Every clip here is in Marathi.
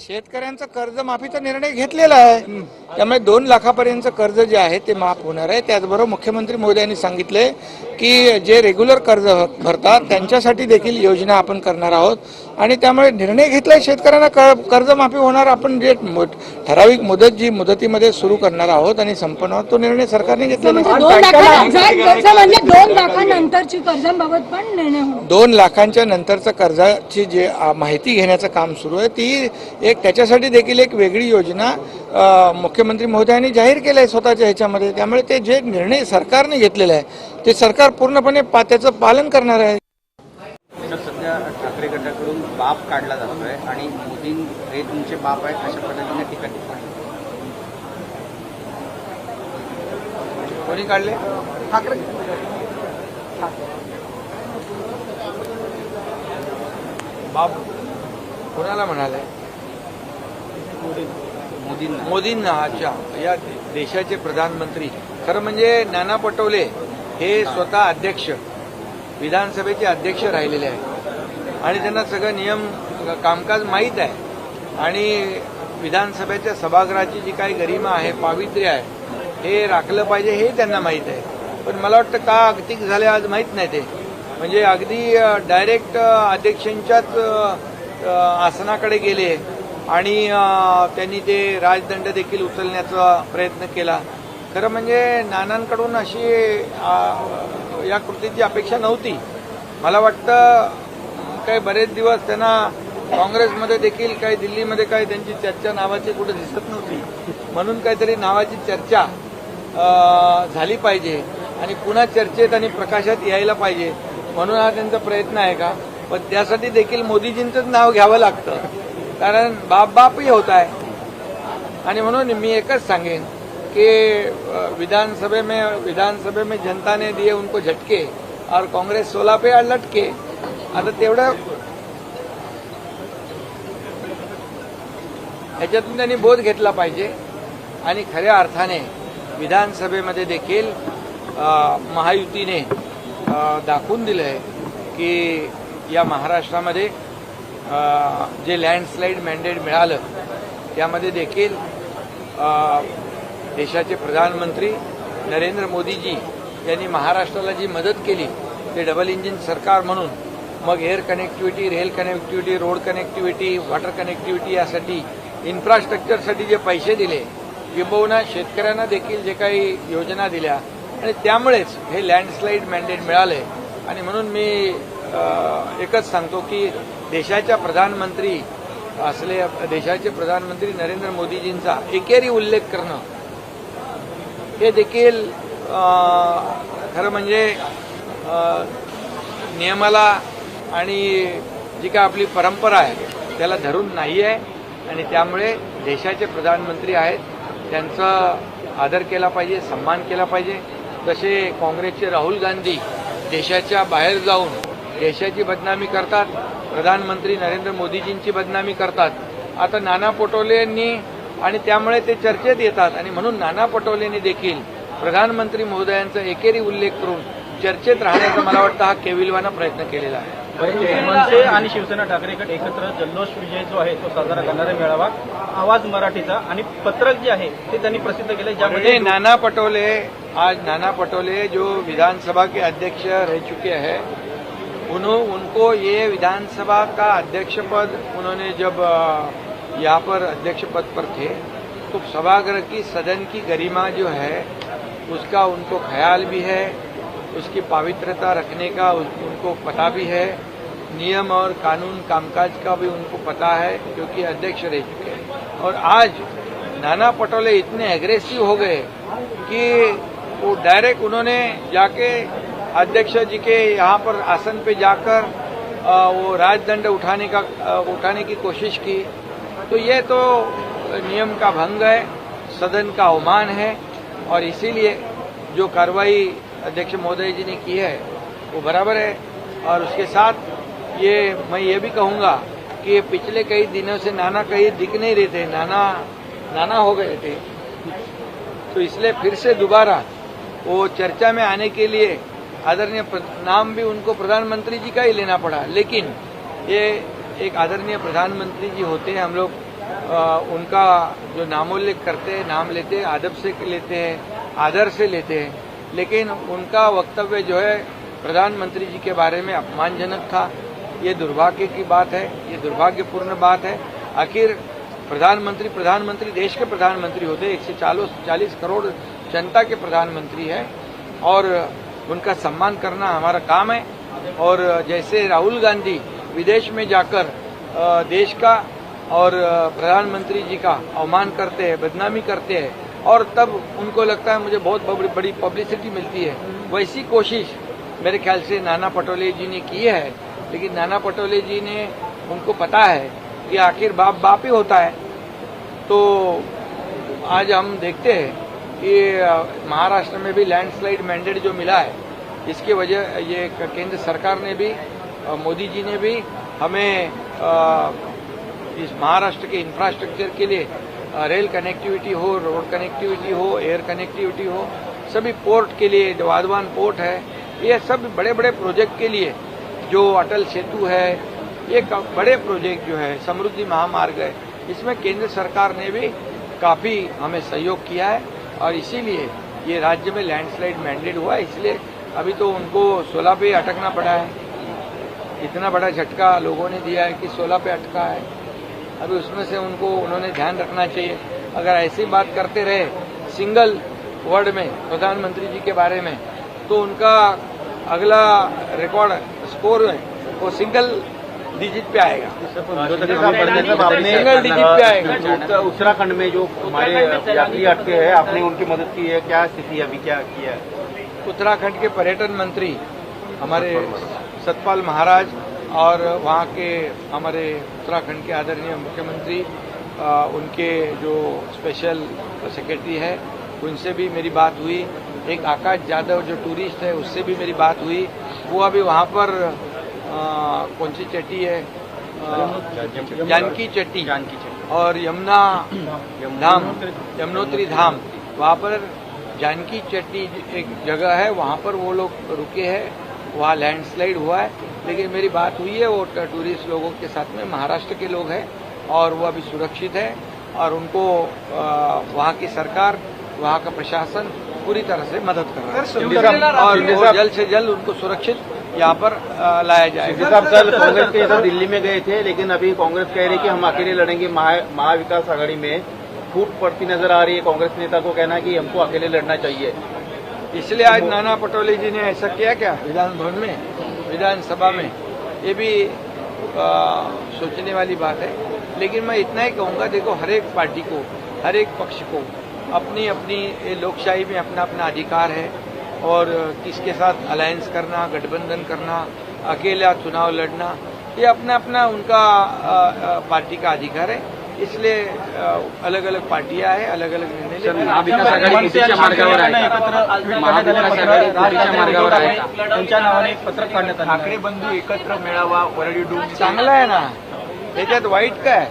शेतकऱ्यांचं कर्जमाफीचा निर्णय घेतलेला आहे. त्यामुळे दोन लाखापर्यंतचं कर्ज जे आहे ते माफ होणार आहे. त्याचबरोबर मुख्यमंत्री मोदयांनी सांगितले की जे रेग्युलर कर्ज भरतात त्यांच्यासाठी देखील योजना आपण करणार आहोत. आणि त्यामुळे निर्णय घेतलाय शेतकऱ्यांना क- कर्जमाफी होणार. आपण जे ठराविक मुदत जी मुदतीमध्ये सुरू करणार आहोत आणि संपन्न आहोत तो निर्णय सरकारने घेतलेला. दोन कर्ज म्हणजे दोन लाखानंतरची कर्जांबाबत पण निर्णय होणार. दोन लाखांच्या नंतरचं कर्जाची जे माहिती घेण्याचं काम सुरू आहे ती एक त्याच्यासाठी देखील एक वेगळी योजना मुख्यमंत्री महोदयांनी जाहीर केलं आहे स्वतःच्या ह्याच्यामध्ये. त्यामुळे ते जे निर्णय सरकारने घेतलेला आहे ते सरकार पूर्णपणे त्याचं पालन करणार आहे. ठाकरे गटाकडून बाप काढला जातोय आणि मोदी हे तुमचे बाप आहेत अशा पद्धतीने टीका टिप्पणी कोणी काढले? ठाकरे. बाप कोणाला म्हणाले मोदींना. मोदींना अच्छा. या देशाचे प्रधानमंत्री. खरं म्हणजे नाना पटोले हे स्वतः अध्यक्ष विधानसभेचे अध्यक्ष राहिलेले आहेत. आणि त्यांना सगळं नियम कामकाज माहीत आहे. आणि विधानसभेच्या सभागृहाची जी काही गरिमा आहे पावित्र्य आहे हे राखलं पाहिजे हे त्यांना माहीत आहे. पण मला वाटतं का अगतिक झाले आज माहीत नाही ते. म्हणजे अगदी डायरेक्ट अध्यक्षांच्याच आसनाकडे गेले आणि त्यांनी ते राजदंड देखील उचलण्याचा प्रयत्न केला. खरं म्हणजे नानांकडून अशी या कृतीची अपेक्षा नव्हती. मला वाटतं काही बरेच दिवस त्यांना काँग्रेसमध्ये देखील काही दिल्लीमध्ये काही त्यांची चर्चा नावाची कुठे दिसत नव्हती. म्हणून काहीतरी नावाची चर्चा झाली पाहिजे आणि पुन्हा चर्चेत आणि प्रकाशात यायला पाहिजे. म्हणून हा त्यांचा प्रयत्न आहे का? पण त्यासाठी देखील मोदीजींचंच नाव घ्यावं लागतं. कारण बाप बापही होत आहे. आणि म्हणून मी एकच सांगेन कि विधानसभे में विधानसभे में जनता ने दिए उनको झटके और कांग्रेस सोलापे लटके. आता तेवढं ह्याच्यातून त्यांनी बोध घेतला पाहिजे. आणि खऱ्या अर्थाने विधानसभेमध्ये देखील महायुतीने दाखवून दिलं आहे की या महाराष्ट्रामध्ये जे लँडस्लाईड मॅन्डेट मिळालं त्यामध्ये देखील देशाचे प्रधानमंत्री नरेंद्र मोदीजी यांनी महाराष्ट्राला जी मदत केली ते डबल इंजिन सरकार म्हणून मग air connectivity rail connectivity road connectivity water connectivity यासाठी इन्फ्रास्ट्रक्चरसाठी जे पैसे दिले किंबहुना शेतकऱ्यांना देखील जे काही योजना दिल्या आणि त्यामुळेच हे लँडस्लाईड मॅन्डेट मिळाले. आणि म्हणून मी एकच सांगतो की देशाच्या प्रधानमंत्री असले देशाचे प्रधानमंत्री नरेंद्र मोदीजींचा एकेरी उल्लेख करणं हे देखील खरं म्हणजे नियमाला आणि जी काय आपली परंपरा आहे त्याला धरून नाही आहे. आणि त्यामुळे देशाचे प्रधानमंत्री आहेत त्यांचा आदर केला पाहिजे सन्मान केला पाहिजे. तसे काँग्रेसचे राहुल गांधी देशाच्या बाहेर जाऊन देशाची बदनामी करतात प्रधानमंत्री नरेंद्र मोदीजींची बदनामी करतात. आता नाना पटोलेंनी आणि त्यामुळे ते चर्चेत येतात. आणि म्हणून नाना पटोलेंनी देखील प्रधानमंत्री महोदयांचा एकेरी उल्लेख करून चर्चेत राहण्याचा मला वाटतं हा केविलवाना प्रयत्न केलेला आहे. मनसे आणि शिवसेना ठाकरे गट एकत्र जल्लोष विजय जो आहे तो साजरा करणारा मेळावा. आवाज़ मराठीचा आणि पत्रक जे आहे ते त्यांनी प्रसिद्ध केले ये ज्यामध्ये नाना पटोले आज नाना पटोले जो विधानसभा के अध्यक्ष रह चुके हैं उन्हों उनको ये विधानसभा का अध्यक्ष पद उन्होंने जब यहाँ पर अध्यक्ष पद पर थे तो सभागृह की सदन की गरिमा जो है उसका उनको ख्याल भी है उसकी पवित्रता रखने का उनको पता भी है। नियम और कानून कामकाज का भी उनको पता है, क्योंकि अध्यक्ष रह चुके हैं। और आज नाना पटोले इतने एग्रेसिव हो गए कि वो डायरेक्ट उन्होंने जाके अध्यक्ष जी के यहाँ पर आसन पे जाकर वो राजदंड उठाने का उठाने की कोशिश की। तो ये तो नियम का भंग है, सदन का अवमान है, और इसीलिए जो कार्रवाई अध्यक्ष महोदय जी ने की है, वो बराबर है। और उसके साथ ये, मैं ये भी कहूँगा कि ये पिछले कई दिनों से नाना कहीं दिख नहीं रहे थे, नाना नाना हो गए थे। तो इसलिए फिर से दोबारा वो चर्चा में आने के लिए आदरणीय नाम भी उनको प्रधानमंत्री जी का ही लेना पड़ा। लेकिन ये एक आदरणीय प्रधानमंत्री जी होते हैं, हम लोग उनका जो नामोल्लेख करते हैं, नाम लेते हैं अदब से लेते हैं, आदर से लेते हैं लेकिन उनका वक्तव्य जो है प्रधानमंत्री जी के बारे में अपमानजनक था। ये दुर्भाग्य की बात है, ये दुर्भाग्यपूर्ण बात है। आखिर प्रधानमंत्री प्रधानमंत्री, देश के प्रधानमंत्री होते, एक से चालीस करोड़ जनता के प्रधानमंत्री है और उनका सम्मान करना हमारा काम है। और जैसे राहुल गांधी विदेश में जाकर देश का और प्रधानमंत्री जी का अवमान करते हैं, बदनामी करते हैं और तब उनको लगता है मुझे बहुत बड़ी पब्लिसिटी मिलती है। वैसी कोशिश मेरे ख्याल से नाना पटोले जी ने की है, लेकिन नाना पटोले जी ने उनको पता है कि आखिर बाप बाप ही होता है। तो आज हम देखते हैं कि महाराष्ट्र में भी लैंडस्लाइड मैंडेट जो मिला है, इसकी वजह, ये केंद्र सरकार ने भी मोदी जी ने भी हमें इस महाराष्ट्र के इंफ्रास्ट्रक्चर के लिए रेल कनेक्टिविटी हो रोड कनेक्टिविटी हो एयर कनेक्टिविटी हो, सभी पोर्ट के लिए जो वाधवान पोर्ट है, ये सब बड़े बड़े प्रोजेक्ट के लिए जो अटल सेतु है, ये बड़े प्रोजेक्ट जो है, समृद्धि महामार्ग है, इसमें केंद्र सरकार ने भी काफ़ी हमें सहयोग किया है और इसीलिए ये राज्य में लैंडस्लाइड मैंडेट हुआ है, इसलिए अभी तो उनको 16 पे अटकना पड़ा है। इतना बड़ा झटका लोगों ने दिया है कि 16 पे अटका है। अभी उसमें से उनको उन्होंने ध्यान रखना चाहिए। अगर ऐसी बात करते रहे सिंगल वर्ड में प्रधानमंत्री जी के बारे में तो उनका अगला रिकॉर्ड स्कोर है वो सिंगल डिजिट पे आएगा। सिंगल डिजिट पे आएगा। उत्तराखंड में जो हमारे यात्री अटके हैं आपने उनकी मदद की है? क्या स्थिति अभी क्या किया है? उत्तराखंड के पर्यटन मंत्री हमारे सतपाल महाराज और वहाँ के हमारे उत्तराखंड के आदरणीय मुख्यमंत्री उनके जो स्पेशल सेक्रेटरी है उनसे भी मेरी बात हुई। एक आकाश यादव जो टूरिस्ट है उससे भी मेरी बात हुई। वो अभी वहाँ पर कौन सी चट्टी है? जानकी चट्टी जानकी चट्टी। और यमुना धाम यमुनोत्री धाम। वहाँ पर जानकी चट्टी एक जगह है वहाँ पर वो लोग रुके हैं। वहाँ लैंडस्लाइड हुआ है। लेकिन मेरी बात हुई है वो टूरिस्ट लोगों के साथ में महाराष्ट्र के लोग हैं और वो अभी सुरक्षित है और उनको वहाँ की सरकार वहाँ का प्रशासन पूरी तरह से मदद कर रहा है। और वो जल्द से जल्द उनको सुरक्षित यहाँ पर लाया जाएगा साहब कल कांग्रेस के साथ दिल्ली में गए थे लेकिन अभी कांग्रेस कह रही है कि हम अकेले लड़ेंगे। महा- महाविकास आघाड़ी में फूट पड़ती नज़र आ रही है। कांग्रेस नेता को कहना कि हमको अकेले लड़ना चाहिए। इसलिए आज नाना पटोले जी ने ऐसा किया क्या? विधान भवन में? विधानसभा में। ये भी आ, सोचने वाली बात है। लेकिन मैं इतना ही कहूँगा देखो हर एक पार्टी को हर एक पक्ष को अपनी अपनी लोकशाही में अपना अपना अधिकार है। और किसके साथ अलायंस करना गठबंधन करना अकेला चुनाव लड़ना ये अपना अपना उनका पार्टी का अधिकार है। इसलिए अलग अलग पार्टियाँ हैं अलग अलग निर्णय महाविकास आघाडी युतीच्या मार्गावर आहे. महाविकास आघाडी युतीच्या मार्गावर आहे. त्यांच्या नावाने एक पत्रक काढण्यात आलं आहे. बंधू एकत्र मेळावा वरळी चांगलं आहे ना? याच्यात वाईट काय?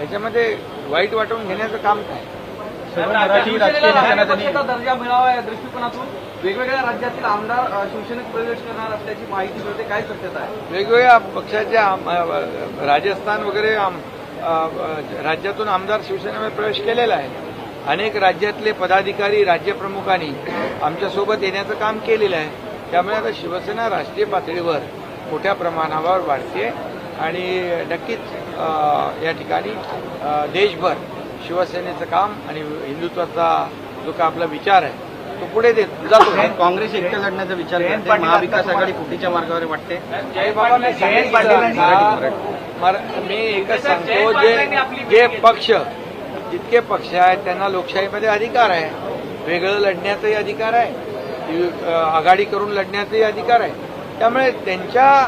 याच्यामध्ये वाईट वाटून घेण्याचं काम काय? सर्व मराठी राजकीय नेत्यांना त्यांनी पक्षाचा दर्जा मिळावा या दृष्टिकोनातून वेगवेगळ्या राज्यातील आमदार शिवसेनेत प्रवेश करणार असल्याची माहिती मिळते. काय सत्यता आहे? वेगवेगळ्या पक्षाच्या राजस्थान वगैरे राज्यातून आमदार शिवसेनेमध्ये प्रवेश केलेला आहे. अनेक राज्यातले पदाधिकारी राज्यप्रमुखांनी आमच्यासोबत येण्याचं काम केलेलं आहे. त्यामुळे आता शिवसेना राष्ट्रीय पातळीवर मोठ्या प्रमाणावर वाढते आणि नक्कीच या ठिकाणी देशभर शिवसेनेचं काम आणि हिंदुत्वाचा जो का आपला विचार आहे तो पुढे देत जातो. काँग्रेस एकटं लढण्याचा विचार करते. महाविकास आघाडी फुटीच्या मार्गावर वाटते? मर- मी एकच सांगतो जे जे पक्ष जितके पक्ष आहेत त्यांना लोकशाहीमध्ये अधिकार आहे. वेगळं लढण्याचाही अधिकार आहे. आघाडी करून लढण्याचाही अधिकार आहे. त्यामुळे त्यांच्या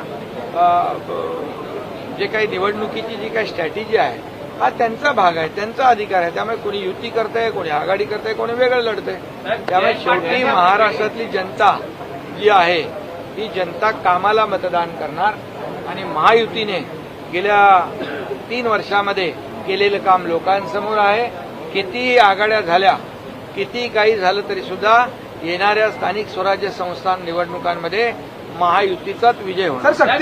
जे काही निवडणुकीची जी काही स्ट्रॅटेजी आहे हा त्यांचा भाग आहे त्यांचा अधिकार आहे. त्यामुळे कोणी युती करतंय कोणी आघाडी करतंय कोणी वेगळं लढतंय. त्यामुळे शेवटी महाराष्ट्रातली जनता जी आहे ही जनता कामाला मतदान करणार आणि महायुतीने गेल्या तीन वर्षामध्ये केलेलं काम लोकांसमोर आहे. कितीही आघाड्या झाल्या किती काही झालं तरी सुद्धा येणाऱ्या स्थानिक स्वराज्य संस्था निवडणुकांमध्ये महायुतीचाच विजय होणार.